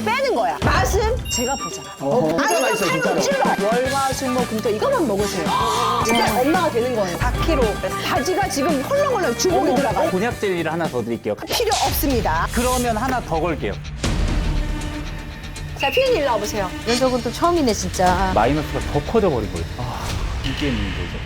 쭉 빼는 거야. 맛은 제가 보잖아. 어, 진짜 아니면 맛있어요, 진짜로. 팔 월화수목 금토 이것만 먹으세요. 진짜 엄마가 되는 거예요. 4kg. 바지가 지금 헐렁헐렁 주걱이 들어가. 곤약 젤리를 하나 더 드릴게요. 필요 없습니다. 그러면 하나 더 걸게요. 자, 피디님 일로 와보세요. 이런 적은 또 처음이네 진짜. 마이너스가 더 커져버리고 있어요. 아, 이게 문제죠,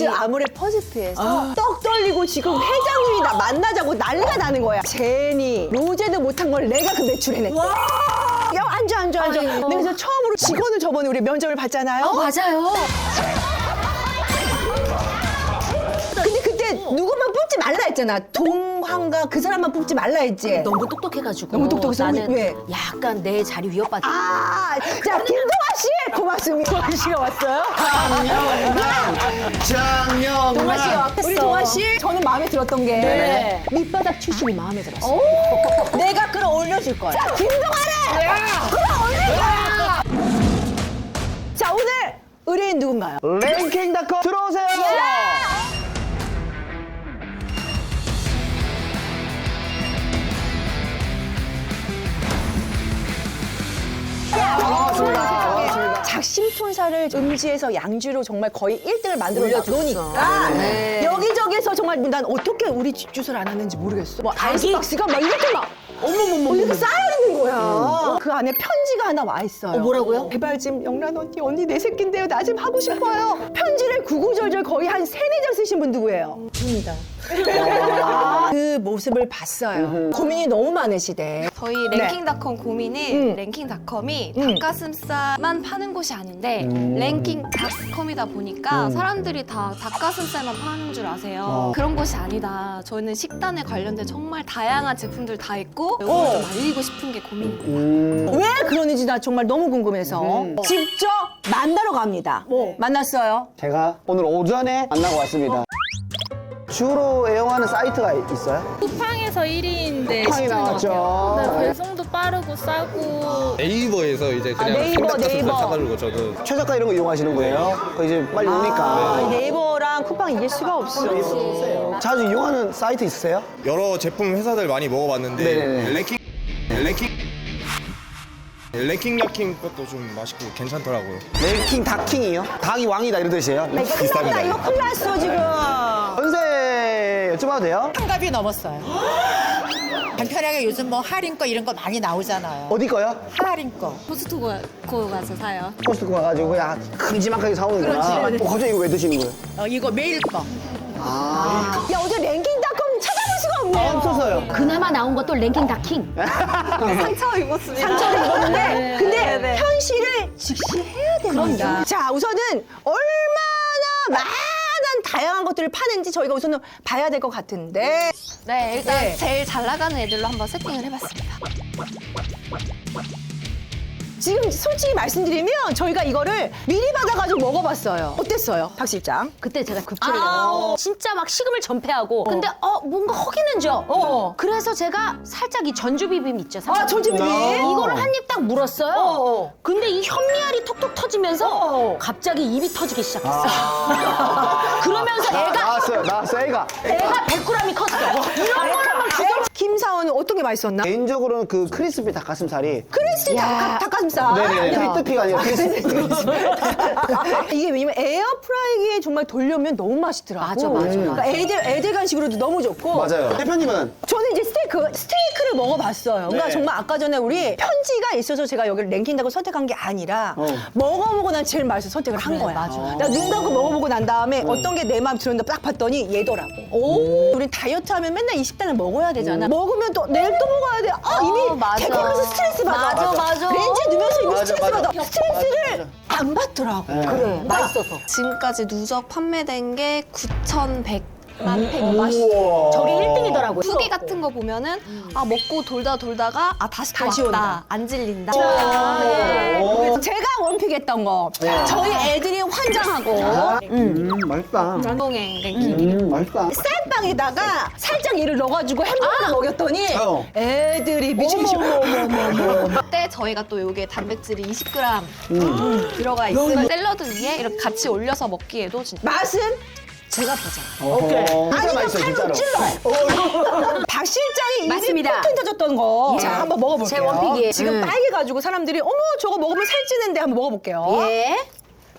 지금 아무래 퍼스트에서 떡 떨리고 지금 회장님이 나 만나자고 난리가 나는 거야. 제니, 로제도 못한 걸 내가 그 매출해냈대. 야, 앉아, 앉아, 앉아. 아이고. 내가 그래서 처음으로 직원을 저번에 우리 면접을 봤잖아요. 어 맞아요. 근데 그때 누구만 뽑지 말라 했잖아. 동환가 그 사람만 뽑지 말라 했지. 너무 똑똑해가지고. 너무 똑똑해서 나는 왜? 약간 내 자리 위협받아. 아, 자, 김동아 씨! 고맙습니다. 동아 씨가 왔어요? 장 영. 동아 씨가 우리 왔겠어. 동아 씨, 저는 마음에 들었던 게 네. 밑바닥 출신이 마음에 들었어. 내가 끌어올려줄 거야. 자, 김동아를 끌어올릴 거야. 자, 오늘 의뢰인 누군가요? 랭킹닷컴 들어오세요. 반갑습니다. 작심통사를 음지에서 양주로 정말 거의 1등을 만들어 놓으니까 네. 여기저기서 정말 난 어떻게 우리 집 주소를 안 하는지 모르겠어. 뭐 아이스박스가 막 이렇게 막 어머머머 이렇게 쌓여 있는 거야. 그 안에 편지가 하나 와 있어요. 어, 뭐라고요? 제발 좀 영란 언니 언니 내 새끼인데요. 나 좀 하고 싶어요. 편지를 구구절절 거의 한 세네 장 쓰신 분 누구예요? 입니다. 그 모습을 봤어요. 고민이 너무 많으시대. 저희 네. 랭킹닷컴 고민이 음. 랭킹닷컴이 음. 닭가슴살만 파는 곳이 아닌데 랭킹닷컴이다 보니까 사람들이 다 닭가슴살만 파는 줄 아세요. 어. 그런 곳이 아니다. 저희는 식단에 관련된 정말 다양한 제품들 다 있고 이걸 어. 좀 알리고 싶은 게 고민입니다. 음. 왜 그러는지 나 정말 너무 궁금해서 직접 만나러 갑니다. 만났어요. 제가 오늘 오전에 만나고 왔습니다. 주로 애용하는 사이트가 있어요? 쿠팡에서 1위인데 쿠팡이 나왔죠. 네, 배송도 빠르고 싸고 네이버에서 이제 그냥 아, 네이버, 네이버. 사가지고 저도 최저가 이런 거 이용하시는 거예요? 그 이제 빨리 오니까. 아, 네이버랑 쿠팡 이길 수가 없어. 자주 이용하는 사이트 있으세요? 여러 제품 회사들 많이 먹어봤는데 네네네. 랭킹 랭킹 랭킹 락킹 것도 좀 맛있고 괜찮더라고요. 랭킹 닭킹이요? 닭이 왕이다 이런 뜻이에요? 이거 비쌉니다. 이거 큰일 났어 지금. 전세 여쭤봐도 돼요? 환갑이 넘었어요. 간편하게 요즘 뭐 할인 거 이런 거 많이 나오잖아요. 어디 거요? 할인 거. 포스트코 가서 사요. 포스트코 가가지고 그냥 큼지막하게 사오는구나. 어, 갑자기 이거 왜 드시는 거예요? 어, 이거 매일 거. 야 어제 랭킹닷컴 찾아볼 수가 없네요. 없어서요. 그나마 나온 것도 랭킹 다킹. 상처 입었습니다. 상처를 입었는데 근데 현실을 직시해야 됩니다. 자 우선은 얼마나 많은 다양한 것들을 파는지 저희가 우선은 봐야 될 것 같은데 네, 일단 네. 제일 잘 나가는 애들로 한번 세팅을 해봤습니다. 지금 솔직히 말씀드리면 저희가 이거를 미리 받아가지고 먹어봤어요. 어땠어요, 박 실장? 그때 제가 급조해요. 진짜 막 식음을 전폐하고. 근데 어 뭔가 허기는 져. 어. 그래서 제가 살짝 이 전주 비빔 있죠. 아 전지 비빔. 이거를 한 입 딱 물었어요. 어. 근데 이 현미알이 톡톡 터지면서 어. 갑자기 입이 터지기 시작했어 요. 그러면서 애가 나왔어요, 나왔어요, 애가. 애가 100g이 컸어. 이런 거를 막 주워 김사원은 어떤 게 맛있었나? 개인적으로는 그 크리스피 닭가슴살이 크리스티 닭- 닭가슴살. 네네 크리스피가 아니라 크리스피. 이게 왜냐면 에어프라이기에 정말 돌려면 너무 맛있더라고. 맞아, 맞아, 그러니까 맞아. 애들 애들 간식으로도 너무 좋고. 맞아요. 대표님은 저는 이제 스테이크, 스테이크를 먹어봤어요. 그러니까 네. 정말 아까 전에 우리 편지가 있어서 제가 여기를 랭킹다고 선택한 게 아니라 어. 먹어보고 난 제일 맛있어 선택을 한 거야. 나눈 감고 먹어보고 난 다음에 어떤 게 내 마음 들었는데 딱 봤더니 얘더라고. 오. 우린 다이어트 하면 맨날 이 식단을 먹어야 되잖아. 먹으면 또 내일 또 먹어야 돼. 아, 이미 어, 맞아. 데코면서 스트레스 받아. 맞아, 맞아. 렌즈에 넣으면서 이미 맞아, 스트레스 맞아. 받아. 스트레스를 안 받더라고. 네. 그래. 맛있어서. 지금까지 누적 판매된 게 9,100 만팩 맛있어. 저게 1등이더라고요. 후기 같은 거 보면은 아 먹고 돌다 돌다가 아 다시 또 다시 왔다. 온다. 안 질린다. 네. 제가 원픽 했던 거. 저희 애들이 환장하고 음, 맛있다. 운동행 랭킹. 음, 맛있다. 쌀빵에다가 살짝 얘를 넣어가지고 햄버거 먹였더니 어. 애들이 미친 듯이 그때 저희가 또 요게 단백질이 20g 들어가 있으면 샐러드 위에 이렇게 같이 올려서 먹기에도 진짜 맛은 제가 보잖아요. 오케이. 진짜 아니면 맛있어, 칼로 진짜로. 찔러요. 박 실장이 입이 맞습니다. 폭탄 터졌던 거. 자, 한번 먹어볼게요. 제 원픽이에요. 지금 음. 빨개가지고 사람들이 어머 저거 먹으면 살찌는데 한번 먹어볼게요. 예.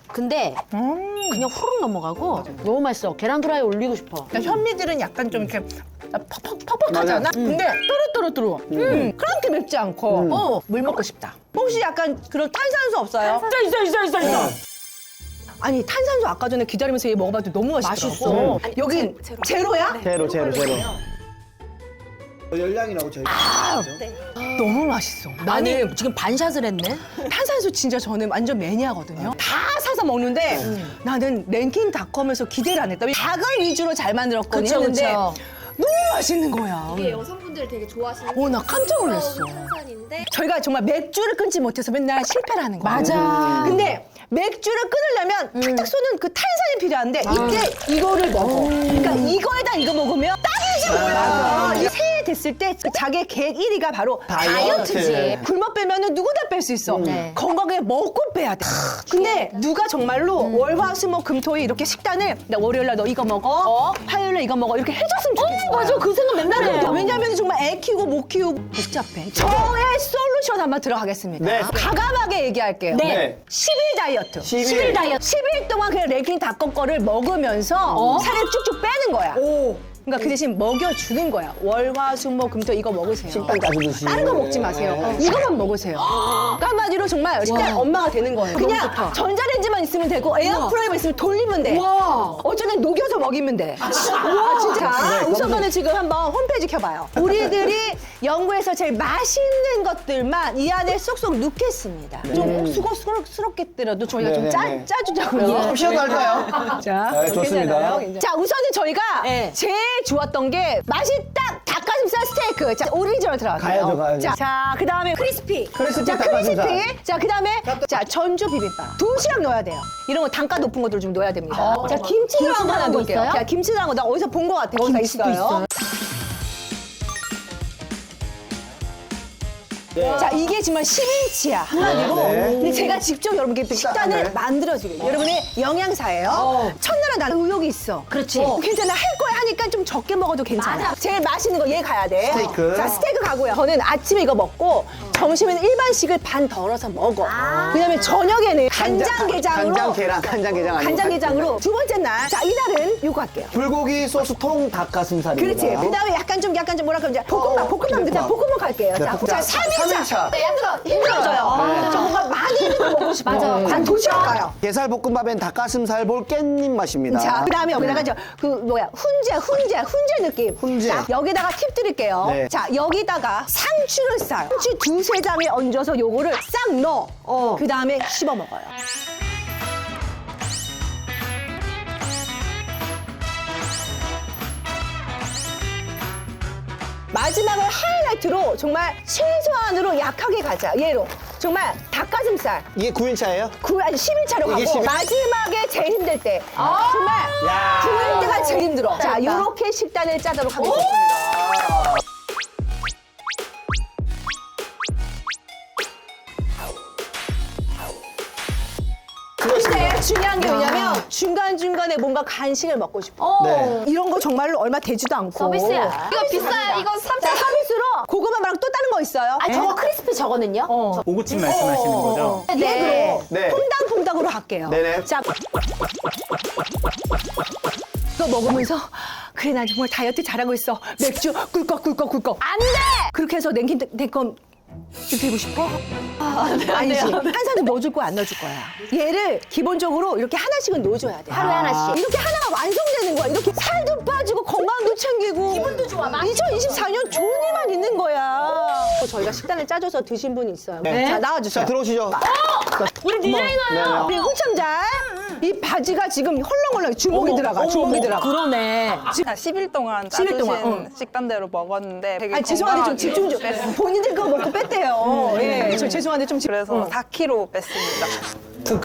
근데 그냥 후룩 넘어가고 너무 맛있어. 계란 프라이 올리고 싶어. 그러니까 현미들은 약간 좀 이렇게 퍽퍽, 퍽퍽하잖아. 근데 또르또르또르. 음. 그렇게 맵지 않고. 어, 물 먹고 싶다. 혹시 약간 그런 탄산수 없어요? 있어, 있어, 있어, 있어. 아니 탄산수 아까 전에 기다리면서 얘 먹어봐도 너무 맛있더라고. 맛있어. 여긴 제로야? 제로, 제로, 제로. 열량이라고 저희. 너무 맛있어. 아니 나는 지금 반샷을 했네. 탄산수 진짜 저는 완전 매니아거든요. 다 사서 먹는데 나는 랭킹닷컴에서 기대를 안 했다. 닭을 위주로 잘 만들었거든요. 그쵸, 했는데 그쵸. 너무 맛있는 거야. 이게 여성분들이 되게 좋아하시는 어, 나 깜짝 놀랐어. 탄산인데 저희가 정말 맥주를 끊지 못해서 맨날 실패를 하는 거예요. 맞아. 근데 맥주를 끊으려면 탁탁 쏘는 그 탄산이 필요한데 이때 이거를 먹어. 그러니까 이거에다 이거 먹으면 딱 이지 몰라. 이 새해 됐을 때그 자기 계획 1위가 바로 다이어트. 다이어트지. 굶어 빼면은 누구나 뺄 수 있어. 네. 건강하게 먹고 빼야 돼. 근데 누가 정말로 월화수목 금토일 이렇게 식단을 나 월요일 날 너 이거 먹어, 화요일 날 이거 먹어 이렇게 해줬으면 좋겠어. 맞아. 그 생각 맨날 해. 왜냐하면 정말 애 키우고 못 키우고 복잡해. 저의 솔루션 한번 들어가겠습니다. 네. 가감하게 얘기할게요. 네. 10일 다이어트. 10일. 10일 다이어트. 10일 동안 그냥 랭킹 닭건 거를 먹으면서 살을 쭉쭉 빼는 거야. 그러니까 그 대신 먹여주는 거야. 월화수목금토 이거 먹으세요. 식단 짜주듯이. 다른 거 먹지 마세요. 이거만 먹으세요. 한마디로 정말 식단 엄마가 되는 거예요. 그냥 전자레인지만 있으면 되고 에어프라이만 있으면 돌리면 돼. 어쩌면 녹여서 먹이면 돼. 와 진짜. 우선은 지금 한번 홈페이지 켜봐요. 우리들이 연구에서 제일 맛있는 것들만 이 안에 쏙쏙 넣겠습니다. 좀 수고스럽겠더라도 저희가 좀 네, 짜, 네, 네. 짜주자고요. 좀 쉬어도 할까요? 자, 네, 좋습니다. 괜찮아요. 자, 우선은 저희가 네. 제일 좋았던 게 맛이 딱 닭가슴살 스테이크. 자, 오리지널 들어갈게요. 가야죠, 가야죠. 자, 자, 그 다음에 크리스피. 크리스피 자, 닭가슴살. 크리스피. 자, 그 다음에 자, 전주 비빔밥. 도시락 넣어야 돼요. 이런 거 단가 높은 것들 좀 넣어야 됩니다. 자, 김치 들어간 거 하나 거 넣을게요. 자, 김치 들어간 거나 어디서 본 거 같아. 거기가 있어요. 자, 이게 정말 10인치야. 한마디로. 네. 근데 제가 직접 여러분께 식단을 네. 만들어주게 요. 여러분의 영양사예요. 첫날은 나는 의욕이 있어. 그렇지. 어, 괜찮아. 할 거야 하니까 좀 적게 먹어도 괜찮아. 제일 맛있는 거 얘 가야 돼. 스테이크. 자, 스테이크 가고요. 저는 아침에 이거 먹고 점심에는 일반식을 반 덜어서 먹어. 왜냐면 저녁에는 간장게장으로 간장 계란, 간장 게장 아니고. 간장게장으로 두 번째 날. 자, 이날은 요거 할게요. 불고기 소스 통 닭가슴살입니다. 그렇지. 그 다음에 약간 좀, 약간 좀 뭐라 그러지? 볶음밥, 어, 볶음밥. 볶음밥. 자, 볶음밥 갈게요. 네, 자, 볶음밥. 자, 3일차. 삼일차. 네, 힘들어져요. 저 뭔가 많이 있는 거 먹고 싶어. 맞아. 난 도시락 가요. 게살 볶음밥엔 닭가슴살 볼 깻잎 맛입니다. 자, 그 다음에 여기다가 저, 그, 뭐야, 훈제, 훈제, 훈제 느낌. 훈제. 자, 여기다가 팁 드릴게요. 네. 자, 여기다가 상추를 싸요. 상추 두세 장에 얹어서 요거를 싹 넣어. 그 다음에 씹어 먹어요. 마지막을 하이라이트로 정말 최소한으로 약하게 가자. 얘로. 정말 닭가슴살. 이게 9인차예요? 구, 아니 11차로 가고 이게 11? 마지막에 제일 힘들 때 정말 야. 9일 때가 제일 힘들어 자 요렇게 식단을 짜도록 하겠습니다 중요한 게 뭐냐면 중간중간에 뭔가 간식을 먹고 싶어 네. 이런 거 정말로 얼마 되지도 않고 서비스야. 이거 비싸요. 이거 3 자, 서비스로 고구마 말고 또 다른 거 있어요? 아 저거 크리스피 저거는요? 어. 오구찜 말씀하시는 거죠? 네. 네. 퐁당퐁당으로 할게요. 네네. 자. 이거 먹으면서 그래 나 정말 다이어트 잘하고 있어. 맥주 꿀꺽 꿀꺽 꿀꺽. 안 돼. 그렇게 해서 냉긴 대껌 되고 싶어? 아, 아니지. 한 사람 넣어줄 거야, 안 넣어줄 거야. 얘를 기본적으로 이렇게 하나씩은 넣어줘야 돼. 하루에 하나씩. 이렇게 하나가 완성되는 거야. 이렇게 살도 빠지고 건강도 챙기고. 기분도 좋아. 2024년 좋은 일만 있는 거야. 저희가 식단을 짜줘서 드신 분이 있어요. 자, 나와주세요. 자, 들어오시죠. 우리 디자이너요. 우리 홍참잘. 이 바지가 지금 헐렁헐렁 주먹이 들어가. 주먹이 들어가. 그러네. 10일 동안 10일 동안, 짜주신 응. 식단대로 먹었는데 되게 아니, 죄송한데 좀 집중 좀. 건강하게 본인들 그거 먹고 뺐대요. 예, 저 죄송한데 좀. 집- 그래서 어. 4kg 뺐습니다.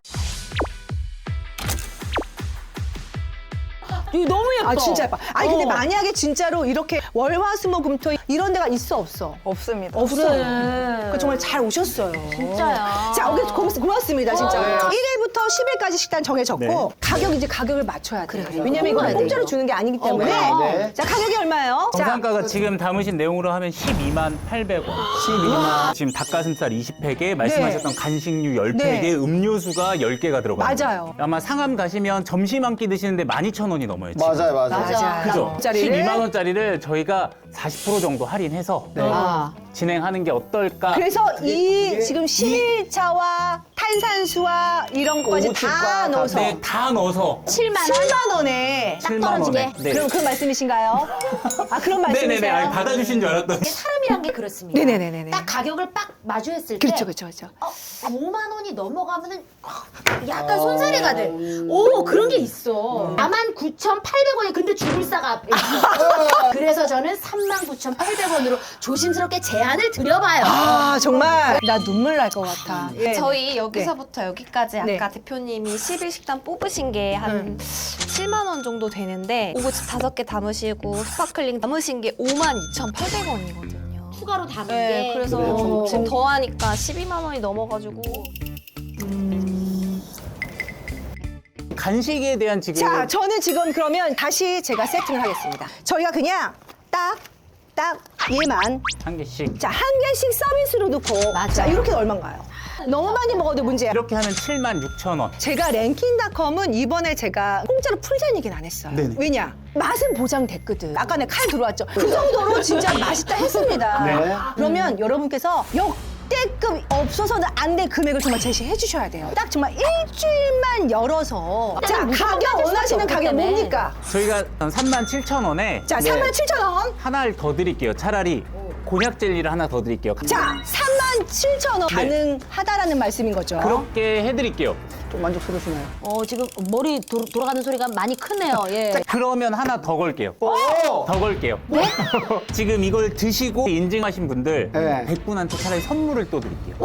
이거 너무 예뻐. 아, 진짜 예뻐. 아니, 근데 어. 만약에 진짜로 이렇게 월화수목금토 이런 데가 있어, 없어? 없습니다. 없어요. 그 정말 잘 오셨어요. 진짜야. 자, 오케이, 고, 고맙습니다, 진짜. 1일부터 10일까지 식단 정해졌고, 네. 가격 이제 가격을 맞춰야 돼. 요 왜냐면 이거는 돼, 공짜로. 주는 게 아니기 때문에. 네. 자, 가격이 얼마예요? 자, 정상가가 지금 담으신 내용으로 하면 12만 800원. 12만. 지금 닭가슴살 20팩에 말씀하셨던 간식류 10팩에 네. 음료수가 10개가 들어가요. 맞아요. 아마 상암 가시면 점심 한 끼 드시는데 12,000원이 넘어요. 지금. 맞아요, 맞아요. 맞아. 그죠? 짜리를. 12만 원짜리를 저희 가 40% 정도 할인해서 아. 진행하는 게 어떨까? 그래서 이 지금 11차와 탄산수와 이런 것까지 다 오후칩과 넣어서 네, 다 넣어서 7만 원. 7만 원에 7만 떨어지게? 원에. 네. 그럼 그 말씀이신가요? 아 그런 네네네. 말씀이세요? 아니, 받아주신 줄 알았더니. 사람 이란 게 그렇습니다. 네네네네네. 딱 가격을 딱 마주했을 그렇죠, 때 그렇죠, 그렇죠. 어, 5만 원이 넘어가면은 약간 손사래가 돼. 오 그런 게 있어. 49,800원이 근데 주물사가 앞에 있어. 그래서 저는 39,800원으로 조심스럽게 제안을 드려봐요. 아 정말 나 눈물 날 것 같아. 예. 저희 여기서부터 여기까지 아까 네. 대표님이 10일 식단 뽑으신 게 한 7만 원 정도 되는데 오브칩 다섯 개 담으시고 스파클링 담으신 게 5만 2,800원이거든요. 추가로 담은 네, 게 그래서 그래요? 지금 더하니까 12만 원이 넘어가지고 간식에 대한 지금. 자, 저는 지금 그러면 다시 제가 세팅을 하겠습니다. 저희가 그냥 딱, 딱 얘만 한 개씩. 자, 한 개씩 서비스로 넣고 맞아. 자, 이렇게 얼마인가요? 너무 많이 먹어도 문제야. 이렇게 하면 7만 6천 원. 제가 랭킹닷컴은 이번에 제가 공짜로 얘기는 안 했어요. 네네. 왜냐? 맛은 보장됐거든. 아까 내 칼 들어왔죠. 그 정도로 진짜 맛있다 했습니다. 네. 그러면 여러분께서 역대급 없어서는 안 될 금액을 정말 제시해 주셔야 돼요. 딱 정말 일주일만 열어서. 자, 가격 원하시는 가격. 뭡니까? 저희가 3만 7천 원에 자, 네. 37,000원. 하나를 더 드릴게요. 차라리 곤약 젤리를 하나 더 드릴게요. 자, 37,000원 네. 가능하다라는 말씀인 거죠. 그렇게 해드릴게요. 좀 만족스러우시나요? 어 지금 머리 도, 돌아가는 소리가 많이 크네요. 예. 그러면 하나 더 걸게요. 오! 더 걸게요. 지금 이걸 드시고 인증하신 분들 네. 100분한테 차라리 선물을 또 드릴게요.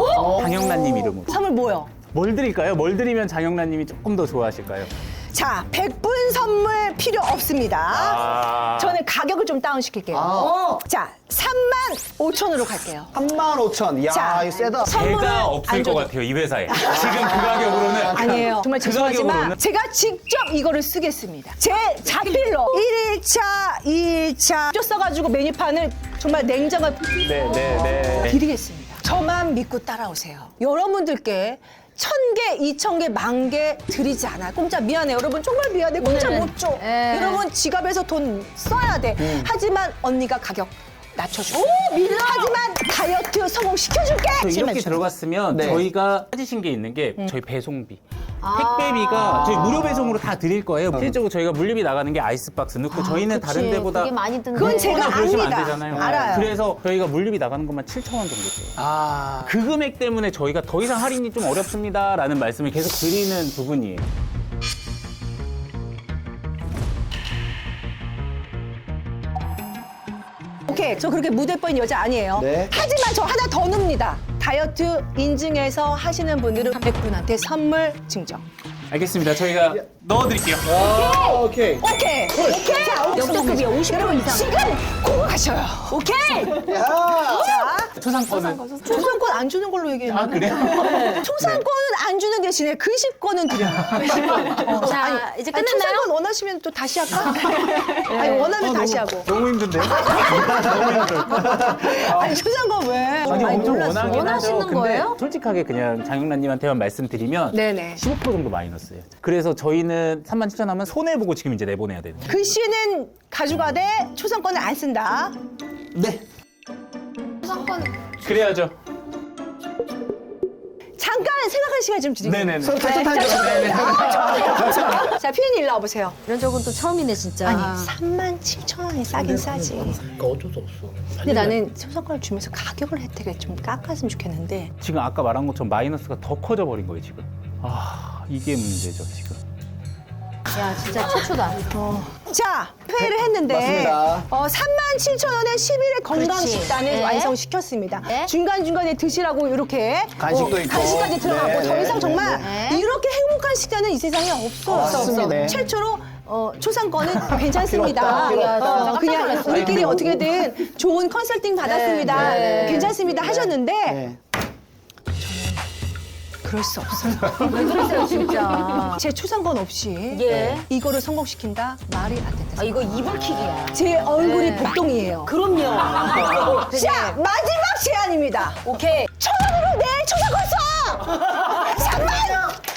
장영란님 이름으로. 선물 뭐요? 뭘 드릴까요? 뭘 드리면 장영란님이 조금 더 좋아하실까요? 자, 100분 선물 필요 없습니다. 아. 저는 가격을 좀 다운시킬게요. 아. 자, 3만 5천으로 갈게요. 3만 5천. 이야, 자, 이거 세다. 선물을 제가 없을 안것 줘도- 같아요, 이 회사에. 지금 그 가격으로는. 아니에요. 정말 그 죄송하지만 가격으로는. 제가 직접 이거를 쓰겠습니다. 제 자필로 1일차, 2일차 쪄 써가지고 메뉴판을 정말 냉정을 네, 네, 네. 드리겠습니다. 저만 믿고 따라오세요. 여러분들께 천 개, 이천 개, 만 개 드리지 않아요. 공짜 미안해. 여러분 정말 미안해. 공짜 오늘은, 못 줘. 예. 여러분 지갑에서 돈 써야 돼. 하지만 언니가 가격 낮춰줘. 오, 하지만 다이어트 성공시켜줄게. 이렇게 들어갔으면 네. 저희가 빠지신 게 있는 게 음. 저희 배송비. 아. 택배비가 저희 무료 배송으로 다 드릴 거예요. 실제로 저희가 물류비 나가는 게 아이스박스 넣고 저희는 그치. 다른 데보다 그게 많이 든데. 그건 제가 나 그러시면 압니다. 안 되잖아요. 알아요. 그래서 저희가 물류비 나가는 것만 7천 원 정도 돼요. 아. 그 금액 때문에 저희가 더 이상 할인이 좀 어렵습니다라는 말씀을 계속 드리는 부분이에요. 저 그렇게 무대 뻔 여자 아니에요. 네. 하지만 저 하나 더 넣습니다. 다이어트 인증해서 하시는 분들은 100분한테 선물 증정. 알겠습니다. 저희가 넣어드릴게요. 아, 오케이. 오케이. 오케이. 자, 역대급이야, 50% 여러분 이상. 지금 고고 가셔요. 오케이. 야! 자, 초상권은 초상권 안 주는 걸로 얘기해요. 아 그래요? 초상권은 안 주는 대신에 글식권은 드려요. 어, 자, 아니, 이제 아니, 끝났나요? 초상권 원하시면 또 다시 할까? 아니, 원하면 다시 하고. 너무 힘든데요? 아니, 초상권 왜? 아니 엄청. 원하긴 원하시는 하죠. 근데 거예요? 솔직하게 그냥 장영란님한테만 말씀드리면 네네. 15% 정도 마이너스 예요. 그래서 저희는 3만 7천 하면 손해 보고 지금 이제 내보내야 되는. 글씨는 가져가되 초상권을 안 쓴다. 네. 우선권 그래야죠. 잠깐 생각할 시간 좀 드릴게요. 네네네. 서로 탓탓하죠. 자, 피디님 일로 와보세요. 이런 적은 또 처음이네 진짜. 아니, 3만 7천 원이 싸긴 싸지. 그러니까 어쩔 수 없어. 근데 나는 초상권을 주면서 가격을 혜택을 좀 깎았으면 좋겠는데. 지금 아까 말한 것처럼 마이너스가 더 커져 버린 거예요 지금. 아 이게 문제죠 지금. 야 진짜 최초다. 자, 회의를 했는데 맞습니다. 어, 3만 7천 원에 11일 건강 그렇지. 식단을 네. 완성시켰습니다. 네. 중간중간에 드시라고 이렇게 간식도 있고. 간식까지 들어가고 네, 더 네, 이상 네, 정말 네. 이렇게 행복한 식단은 이 세상에 없어요. 맞습니다. 네. 최초로 어, 초상권은 괜찮습니다. 필요 없다. 어, 그냥 우리끼리. 어떻게든 좋은 컨설팅 받았습니다. 네. 괜찮습니다 하셨는데 네. 그럴 수 없어요. 왜 그러세요 진짜. 제 초상권 없이 예. 이거를 성공시킨다 말이 안 된다. 아 이거 이불킥이야. 제 얼굴이 네. 복동이에요. 그럼요. 자, 마지막 제안입니다. 오케이. 천 원으로 내 초상권 써! 3만!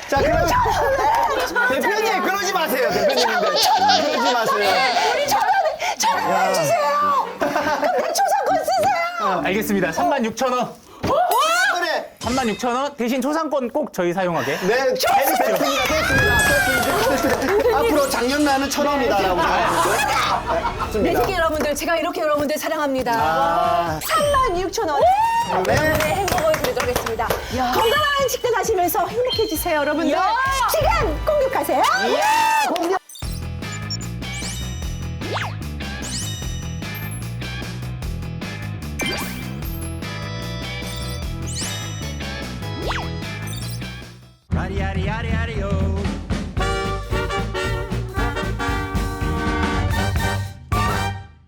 자, 그럼 대표님 그러지 마세요. 대표님인데 그러지 마세요. 우리 천 원에, 천 원만 주세요! 그럼 내 초상권 쓰세요! 알겠습니다. 3만 6천 원. 그래. 3만 6천 원 대신 초상권 꼭 저희 사용하게. 네. 됐습니다. 됐습니다. 됐습니다. 앞으로 작년 나는 천 원이다라고. 매직기 여러분들, 제가 이렇게 여러분들 사랑합니다. 아. 3만 6천 원. 네. 네, 행복을 드리도록 하겠습니다. 건강한 식단 하시면서 행복해지세요, 여러분들. 지금 공격하세요! 공격!